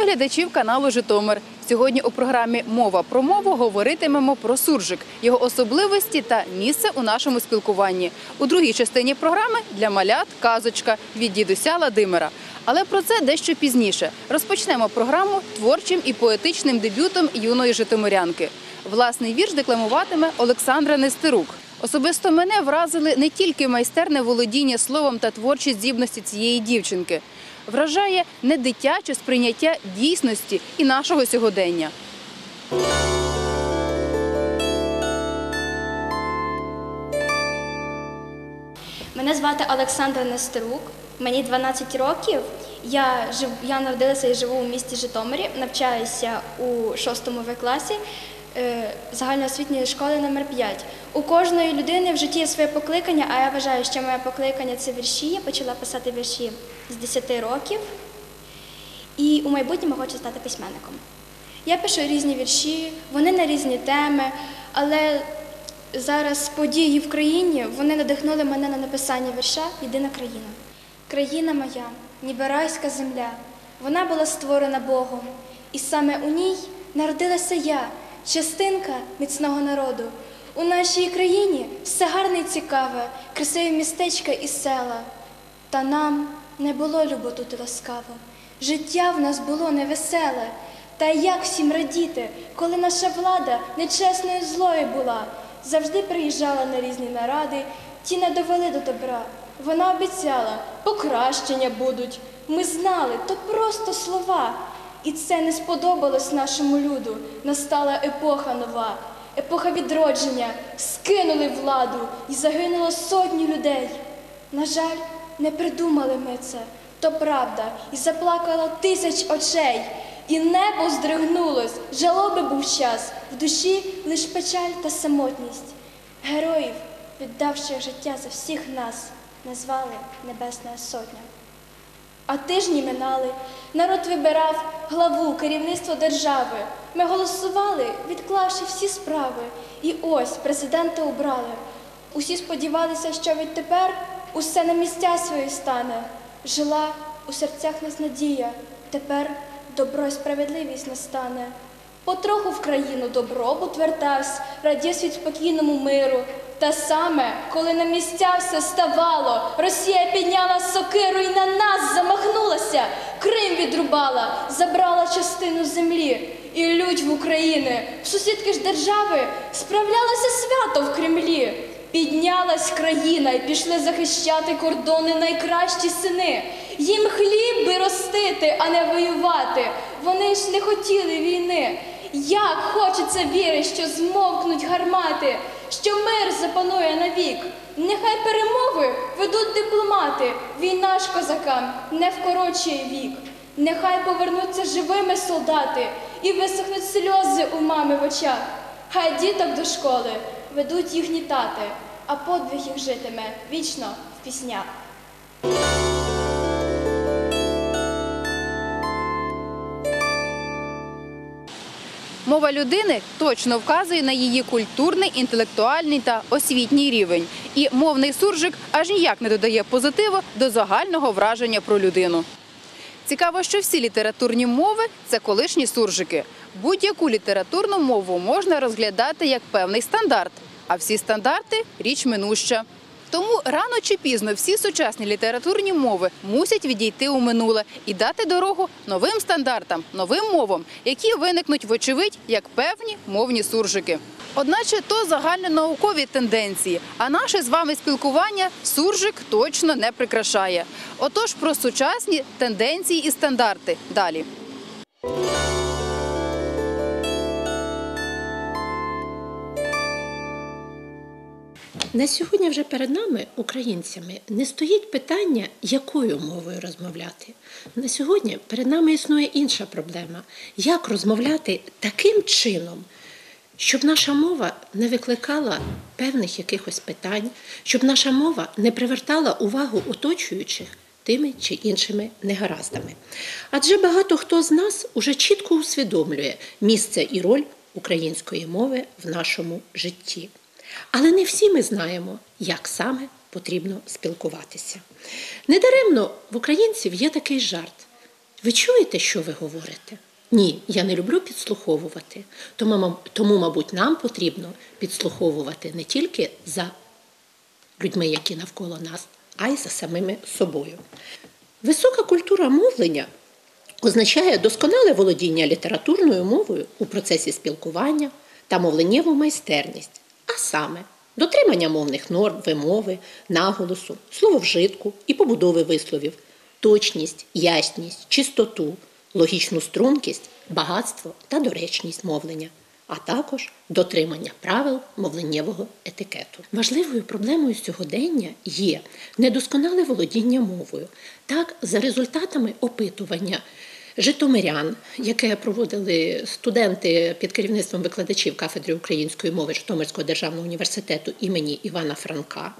Вітаю глядачів каналу Житомир. Сьогодні у програмі Мова про мову говоритимемо про суржик, його особливості та місце у нашому спілкуванні. У другій частині програми для малят казочка від дідуся Ладимира. Але про це дещо пізніше. Розпочнемо програму творчим і поетичним дебютом юної житомирянки. Власний вірш декламуватиме Олександра Нестерук. Особисто мене вразили не тільки майстерне володіння словом та творчі здібності цієї дівчинки. Вражає не дитяче сприйняття дійсності і нашого сьогодення. Мене звати Олександра Нестерук, мені 12 років. Я, жив, я народилася і живу у місті Житомирі, навчаюся у 6 В класі е, загальноосвітньої школи номер 5 У кожної людини в житті є своє покликання, а я вважаю, що моє покликання це вірші. Я почала писати вірші з 10 років і у майбутньому хочу стати письменником. Я пишу різні вірші, вони на різні теми, але зараз події в країні вони надихнули мене на написання вірша Єдина країна. Країна моя, ніби райська земля, вона була створена Богом, і саме у ній народилася я, частинка міцного народу. У нашій країні все гарне і цікаве, красиві містечка і села. Та нам не було любо тут ласкаво. Життя в нас було невеселе. Та як всім радіти, коли наша влада нечесною злою була, завжди приїжджала на різні наради, ті не довели до добра. Вона обіцяла, покращення будуть. Ми знали, то просто слова. І це не сподобалось нашому люду. Настала епоха нова, епоха відродження. Скинули владу і загинуло сотні людей. На жаль, не придумали ми це, то правда, і заплакало тисяч очей, і небо здригнулось, жалоби був час, в душі лиш печаль та самотність. Героїв, віддавши життя за всіх нас, назвали Небесна Сотня. А тижні минали, народ вибирав главу керівництво держави. Ми голосували, відклавши всі справи. І ось президента обрали. Усі сподівалися, що відтепер усе на місця свої стане. Жила у серцях нас надія, тепер добро і справедливість настане. Потроху в країну добробут вертався, радів світ спокійному миру. Та саме, коли на місця все ставало, Росія підняла сокиру і на нас замахнулася, Крим відрубала, забрала частину землі. І лють в України, в сусідки ж держави справлялося свято в Кремлі. Піднялась країна і пішли захищати кордони найкращі сини. Їм хліб би ростити, а не воювати. Вони ж не хотіли війни. Як хочеться віри, що змовкнуть гармати, що мир запанує навік. Нехай перемови ведуть дипломати, війна ж козакам не вкорочує вік. Нехай повернуться живими солдати і висохнуть сльози у мами в очах. Хай діток до школи ведуть їхні тати, а подвиг їх житиме вічно в піснях. Мова людини точно вказує на її культурний, інтелектуальний та освітній рівень. І мовний суржик аж ніяк не додає позитиву до загального враження про людину. Цікаво, що всі літературні мови це колишні суржики. Будь-яку літературну мову можна розглядати як певний стандарт, а всі стандарти річ минуща. Тому рано чи пізно всі сучасні літературні мови мусять відійти у минуле і дати дорогу новим стандартам, новим мовам, які виникнуть вочевидь як певні мовні суржики. Одначе то загальнонаукові тенденції, а наше з вами спілкування суржик точно не прикрашає. Отож про сучасні тенденції і стандарти далі. На сьогодні вже перед нами, українцями, не стоїть питання, якою мовою розмовляти. На сьогодні перед нами існує інша проблема: як розмовляти таким чином, щоб наша мова не викликала певних якихось питань, щоб наша мова не привертала увагу оточуючих тими чи іншими негараздами. Адже багато хто з нас уже чітко усвідомлює місце і роль української мови в нашому житті. Але не всі ми знаємо, як саме потрібно спілкуватися. Недаремно в українців є такий жарт, Ви чуєте, що ви говорите? Ні, я не люблю підслуховувати. Тому, мабуть, нам потрібно підслуховувати не тільки за людьми, які навколо нас, а й за самими собою. Висока культура мовлення означає досконале володіння літературною мовою у процесі спілкування та мовленнєву майстерність, а саме дотримання мовних норм, вимови, наголосу, слововжитку і побудови висловів, точність, ясність, чистоту, логічну стрункість, багатство та доречність мовлення, а також дотримання правил мовленнєвого етикету. Важливою проблемою сьогодення є недосконале володіння мовою. Так, за результатами опитування Житомирян, яке проводили студенти під керівництвом викладачів кафедри української мови Житомирського державного університету імені Івана Франка,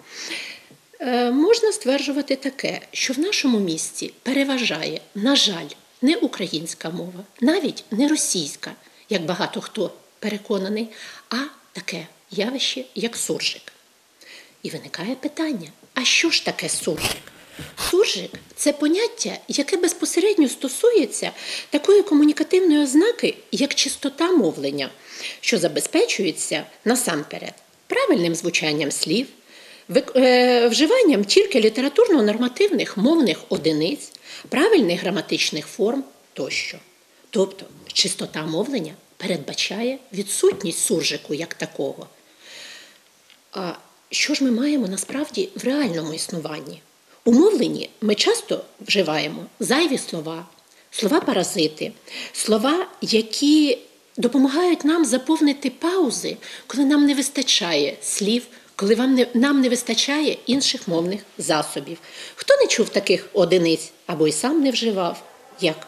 е, можна стверджувати таке, що в нашому місті переважає, на жаль, не українська мова, навіть не російська, як багато хто переконаний, а таке явище, як суржик. І виникає питання: а що ж таке суржик? Суржик це поняття, яке безпосередньо стосується такої комунікативної ознаки, як чистота мовлення, що забезпечується насамперед правильним звучанням слів, е, вживанням тільки літературно-нормативних мовних одиниць, правильних граматичних форм тощо. Тобто чистота мовлення передбачає відсутність суржику як такого. А що ж ми маємо насправді в реальному існуванні? У мовленні ми часто вживаємо зайві слова, слова-паразити, слова, які допомагають нам заповнити паузи, коли нам не вистачає слів, коли вам не, нам не вистачає інших мовних засобів. Хто не чув таких одиниць або й сам не вживав, як?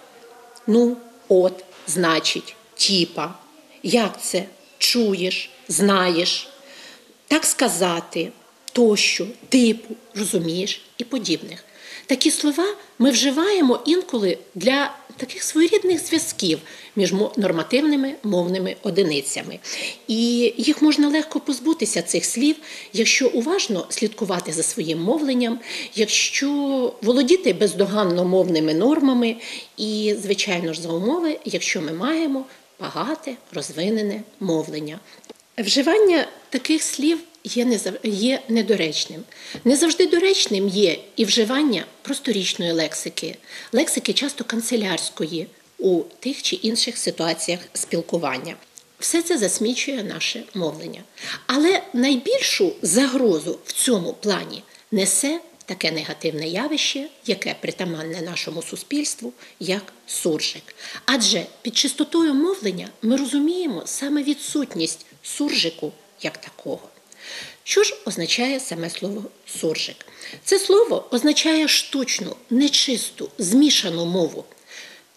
Ну, от, значить, тіпа, як це? Чуєш, знаєш, так сказати, тощо, типу, розумієш і подібних. Такі слова ми вживаємо інколи для таких своєрідних зв'язків між нормативними мовними одиницями. І їх можна легко позбутися цих слів, якщо уважно слідкувати за своїм мовленням, якщо володіти бездоганно мовними нормами, і, звичайно ж, за умови, якщо ми маємо багате розвинене мовлення. Вживання таких слів є, не є недоречним. Не завжди доречним є і вживання просторічної лексики, лексики часто канцелярської у тих чи інших ситуаціях спілкування. Все це засмічує наше мовлення. Але найбільшу загрозу в цьому плані несе таке негативне явище, яке притаманне нашому суспільству, як суржик. Адже під чистотою мовлення ми розуміємо саме відсутність суржику як такого. Що ж означає саме слово суржик? Це слово означає штучну, нечисту, змішану мову.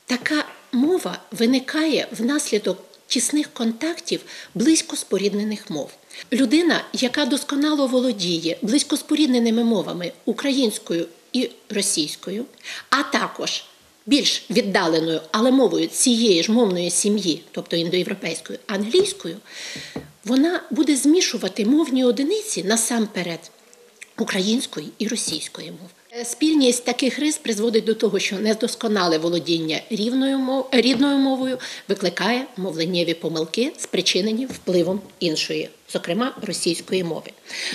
Така мова виникає внаслідок тісних контактів близько споріднених мов. Людина, яка досконало володіє близько спорідненими мовами українською і російською, а також більш віддаленою, але мовою цієї ж мовної сім'ї, тобто індоєвропейською англійською, вона буде змішувати мовні одиниці насамперед української і російської мов. Е, Спільність таких рис призводить до того, що недосконале володіння рівною мов, рідною мовою викликає мовленнєві помилки, спричинені впливом іншої, зокрема російської мови.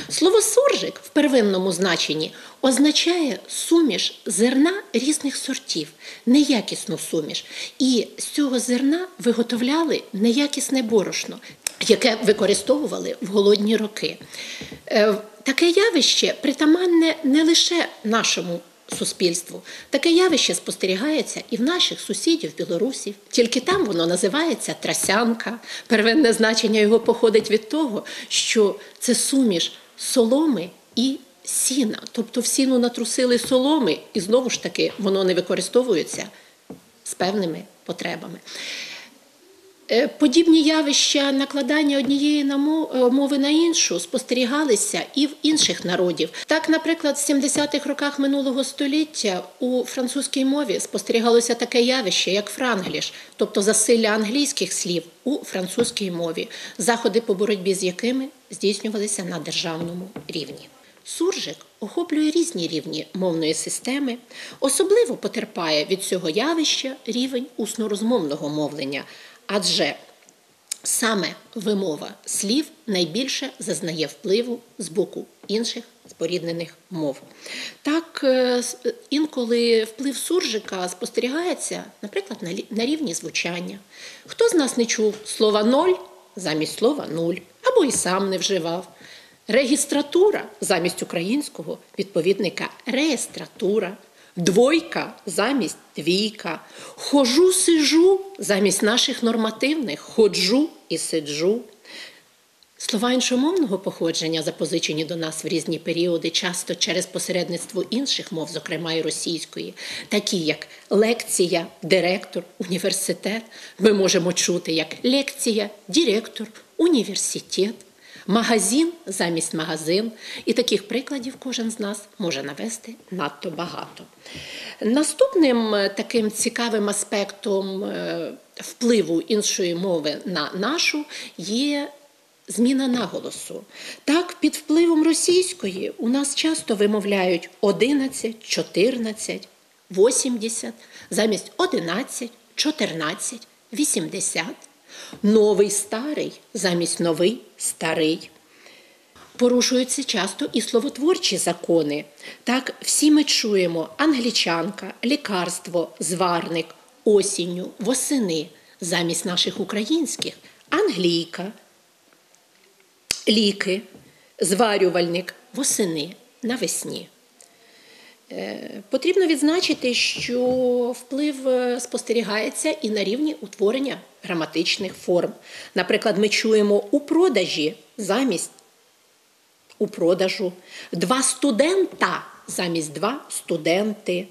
Слово суржик в первинному значенні означає суміш зерна різних сортів, неякісну суміш. І з цього зерна виготовляли неякісне борошно, яке використовували в голодні роки. Е, Таке явище притаманне не лише нашому суспільству. Таке явище спостерігається і в наших сусідів білорусів. Тільки там воно називається трасянка. Первинне значення його походить від того, що це суміш соломи і сіна. Тобто в сіну натрусили соломи, і знову ж таки воно не використовується з певними потребами. Е, Подібні явища накладання однієї е, мови на іншу спостерігалися і в інших народів. Так, наприклад, в 70-х роках минулого століття у французькій мові спостерігалося таке явище, як франгліш, тобто засилля англійських слів у французькій мові, заходи по боротьбі з якими здійснювалися на державному рівні. Суржик охоплює різні рівні мовної системи, особливо потерпає від цього явища рівень усно-розмовного мовлення, адже саме вимова слів найбільше зазнає впливу з боку інших споріднених мов. Так, е, інколи вплив суржика спостерігається, наприклад, на на рівні звучання. Хто з нас не чув слова ноль замість слова нуль, або і сам не вживав. Регістратура замість українського відповідника реєстратура, двойка замість двійка, хожу, сижу замість наших нормативних. Ходжу і сиджу. Слова іншомовного походження, запозичені до нас в різні періоди, часто через посередництво інших мов, зокрема і російської, такі як лекція, директор, університет, ми можемо чути як лекція, директор, університет, магазин замість магазин. І таких прикладів кожен з нас може навести надто багато. Наступним е, таким цікавим аспектом е, впливу іншої мови на нашу є зміна наголосу. Так, під впливом російської у нас часто вимовляють 11, 14, 80, замість 11, 14, 80, новий старий замість новий старий. Порушуються часто і словотворчі закони. Так, всі ми чуємо англічанка, лікарство, зварник, осінню, восени замість наших українських англійка, ліки, зварювальник, восени навесні. Е, Потрібно відзначити, що вплив е, спостерігається і на рівні утворення граматичних форм. Наприклад, ми чуємо у продажі замість у продажу, два студента замість два студенти,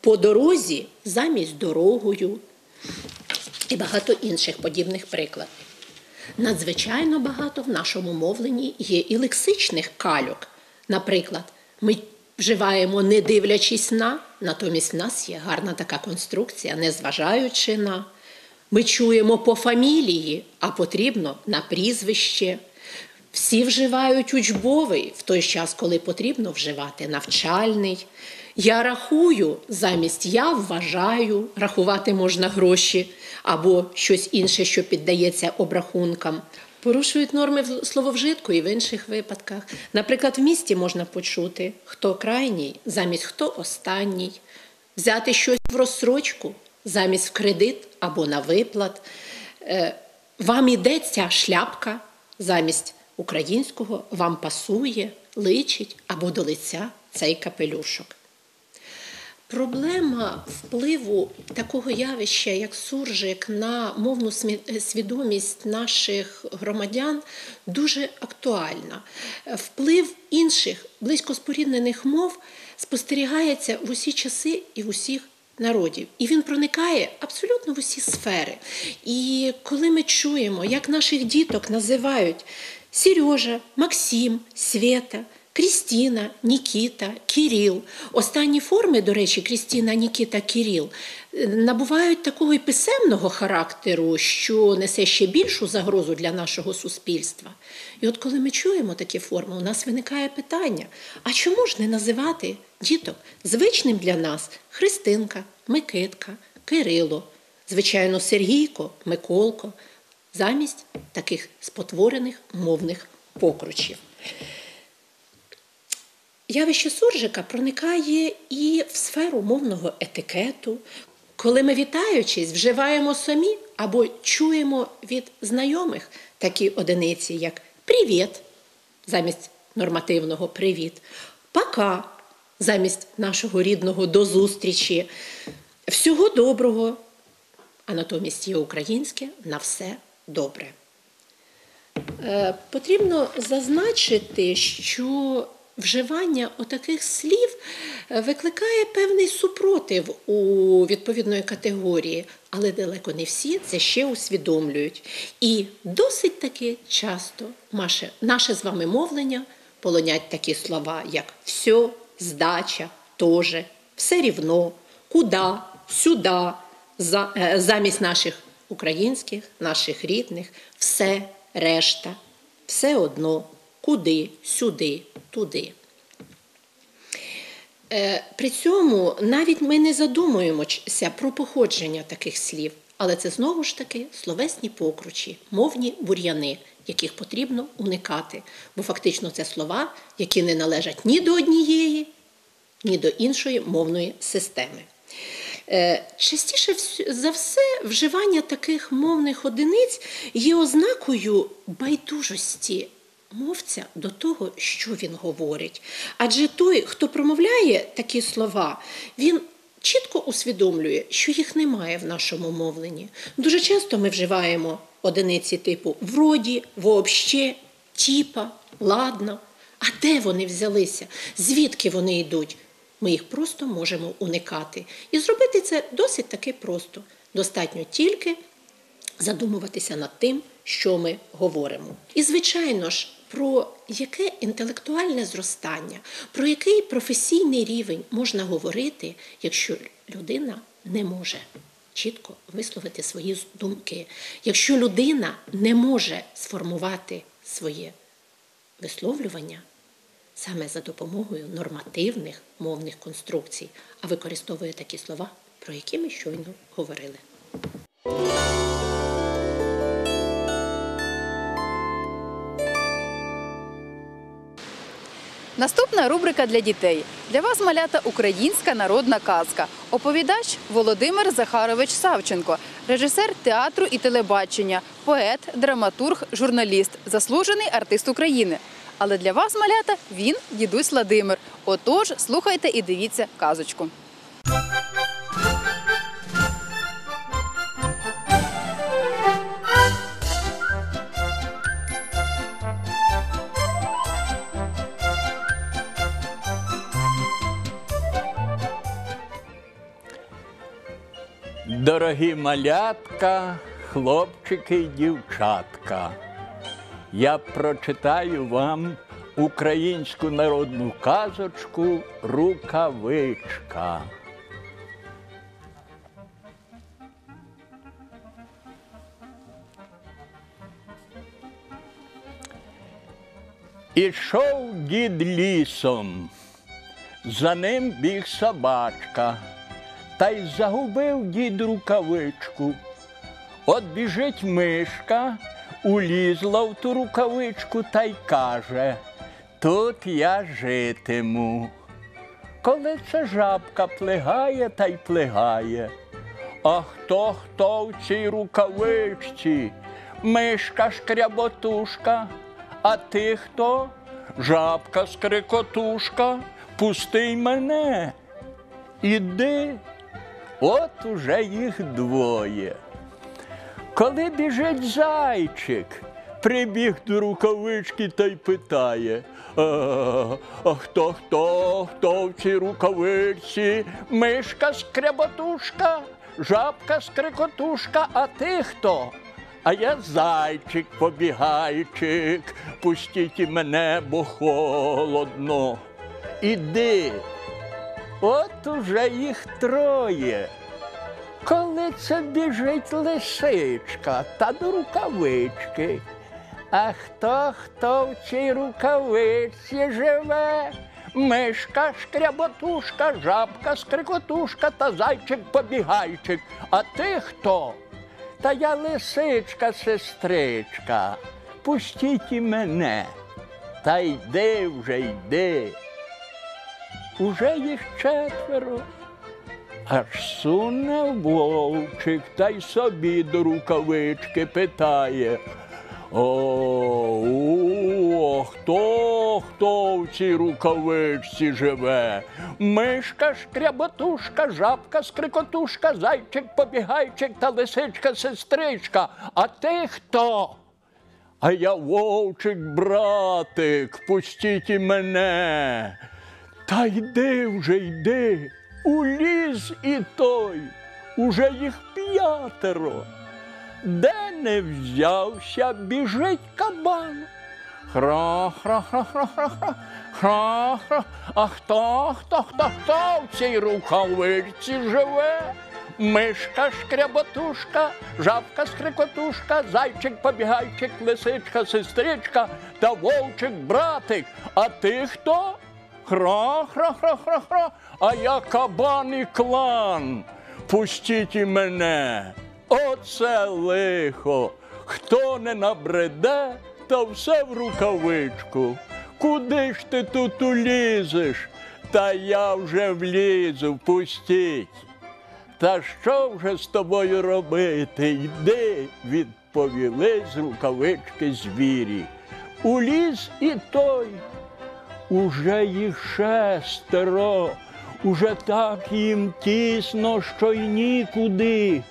по дорозі замість дорогою і багато інших подібних прикладів. Надзвичайно багато в нашому мовленні є і лексичних кальок. Наприклад, ми вживаємо не дивлячись на, натомість в нас є гарна така конструкція, не зважаючи на. Ми чуємо по фамілії, а потрібно на прізвище. Всі вживають учбовий в той час, коли потрібно вживати навчальний. Я рахую замість я вважаю, рахувати можна гроші або щось інше, що піддається обрахункам. Порушують норми слововжитку і в інших випадках. Наприклад, в місті можна почути, хто крайній замість хто останній, взяти щось в розсрочку замість в кредит або на виплат. Е, Вам іде ця шляпка замість українського вам пасує, личить або до лиця цей капелюшок. Проблема впливу такого явища, як суржик, на мовну свідомість наших громадян дуже актуальна. Вплив інших близько споріднених мов спостерігається в усі часи і в усіх народів. І він проникає абсолютно в усі сфери. І коли ми чуємо, як наших діток називають Сережа, Максим, Света, Крістіна, Нікіта, Кіріл. Останні форми, до речі, Крістіна, Нікіта, Кіріл, е, набувають такого і писемного характеру, що несе ще більшу загрозу для нашого суспільства. І от коли ми чуємо такі форми, у нас виникає питання: а чому ж не називати діток звичним для нас Христинка, Микитка, Кирило, звичайно, Сергійко, Миколко, замість таких спотворених мовних покручів. Явище суржика проникає і в сферу мовного етикету, коли ми, вітаючись, вживаємо самі або чуємо від знайомих такі одиниці, як привіт замість нормативного привіт, пока замість нашого рідного до зустрічі, всього доброго, а натомість є українське на все добре. Е, Потрібно зазначити, що вживання отаких слів е, викликає певний супротив у відповідної категорії, але далеко не всі це ще усвідомлюють. І досить таки часто наше, наше з вами мовлення полонять такі слова, як все, здача, тоже, все рівно, куда, сюди, за- е, замість наших українських, наших рідних, все решта, все одно, куди, сюди, туди. Е, При цьому навіть ми не задумуємося про походження таких слів, але це знову ж таки словесні покручі, мовні бур'яни, яких потрібно уникати, бо фактично це слова, які не належать ні до однієї, ні до іншої мовної системи. Е, Частіше за все вживання таких мовних одиниць є ознакою байдужості мовця до того, що він говорить. Адже той, хто промовляє такі слова, він чітко усвідомлює, що їх немає в нашому мовленні. Дуже часто ми вживаємо одиниці типу вроді, вообще, тіпа, ладно. А де вони взялися? Звідки вони йдуть? Ми їх просто можемо уникати. І зробити це досить таки просто. Достатньо тільки задумуватися над тим, що ми говоримо. І, звичайно ж, про яке інтелектуальне зростання, про який професійний рівень можна говорити, якщо людина не може чітко висловити свої думки, якщо людина не може сформувати своє висловлювання саме за допомогою нормативних мовних конструкцій, а використовує такі слова, про які ми щойно говорили. Наступна рубрика для дітей. Для вас малята українська народна казка. Оповідач Володимир Захарович Савченко, режисер театру і телебачення, поет, драматург, журналіст, заслужений артист України. Але для вас, малята, він дідусь Владимир. Отож, слухайте і дивіться казочку. Дорогі малятка, хлопчики й дівчатка, я прочитаю вам українську народну казочку Рукавичка. Ішов дід лісом, за ним біг собачка, та й загубив дід рукавичку. От біжить мишка, улізла в ту рукавичку та й каже, тут я житиму. Коли це жабка плигає та й плигає. А хто хто в цій рукавичці? Мишка шкряботушка, а ти хто? Жабка скрикотушка, пусти мене. Іди, от уже їх двоє. Коли біжить зайчик, прибіг до рукавички та й питає. А, а хто, хто, хто в цій рукавичці? Мишка скряботушка, жабка скрикотушка, а ти хто? А я зайчик побігайчик, пустіть і мене, бо холодно. Іди, От уже їх троє. Коли це біжить лисичка та до рукавички. А хто хто в цій рукавичці живе? Мишка, шкряботушка, жабка, скрикотушка та зайчик побігайчик. А ти хто? Та я лисичка, сестричка. Пустіть і мене. Та йди вже йди. Уже їх четверо. Аж суне вовчик та й собі до рукавички питає. О, о, хто, хто в цій рукавичці живе? Мишка, шкряботушка, жабка, скрикотушка, зайчик, побігайчик та лисичка, сестричка. А ти хто? А я вовчик, братик, пустіть і мене. Та йди вже йди, у ліс і той, уже їх п'ятеро. Де не взявся, біжить кабан. Хра, хра, хра, хра, хра, хра, хра, хра. А хто, хто, хто, хто в цій рукавичці живе? Мишка, шкряботушка, жабка, скрикотушка, зайчик, побігайчик, лисичка, сестричка та вовчик, братик. А ти хто? Хра, хра, хра, хра, хра, а я кабан і клан. Пустіть і мене. Оце лихо. Хто не набреде, та все в рукавичку. Куди ж ти тут улізеш? Та я вже влізу, пустіть. Та що вже з тобою робити? Йди, відповіли з рукавички звірі. Уліз і той. Уже їх шестеро, уже так їм тісно, що й нікуди.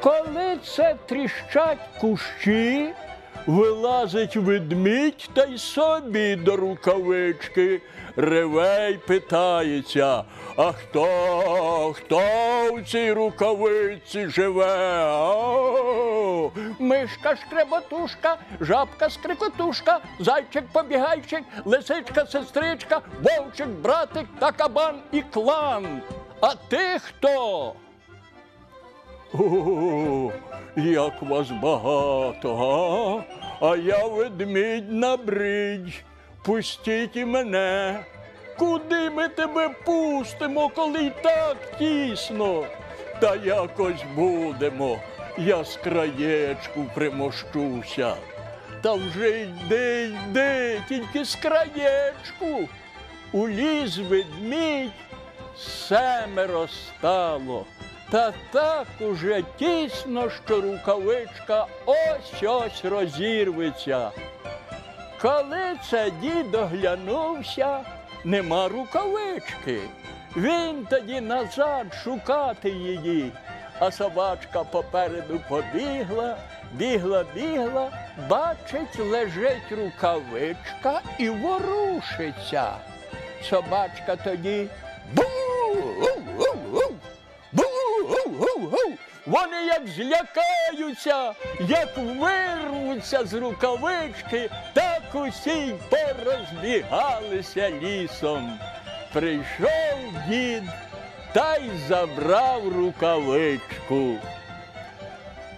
Коли це тріщать кущі, вилазить ведмідь та й собі до рукавички. Реве й питається, а хто, хто в цій рукавиці живе? Мишка шкреботушка, жабка скрикотушка, зайчик побігайчик, лисичка сестричка, вовчик, братик та кабан і клан. А ти хто? О, як вас багато, а? А я ведмідь на бридь. Пустіть і мене. Куди ми тебе пустимо, коли й так тісно? Та якось будемо. Я з краєчку примощуся. Та вже йди, йди, тільки з краєчку. Уліз ведмідь, семеро стало. Та так уже тісно, що рукавичка ось ось розірветься. Коли це дід оглянувся, нема рукавички. Він тоді назад шукати її, а собачка попереду побігла, бігла, бігла, бачить, лежить рукавичка і ворушиться. Собачка тоді бу Вони як злякаються, як вирвуться з рукавички, так усі й порозбігалися лісом. Прийшов дід та й забрав рукавичку.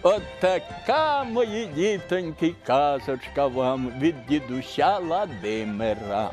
От така, мої дітоньки, казочка вам від дідуся Ладимира.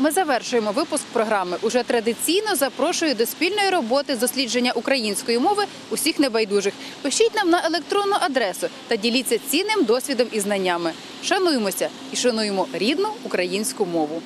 Ми завершуємо випуск програми. Уже традиційно запрошую до спільної роботи з дослідження української мови усіх небайдужих. Пишіть нам на електронну адресу та діліться цінним досвідом і знаннями. Шануємося і шануємо рідну українську мову.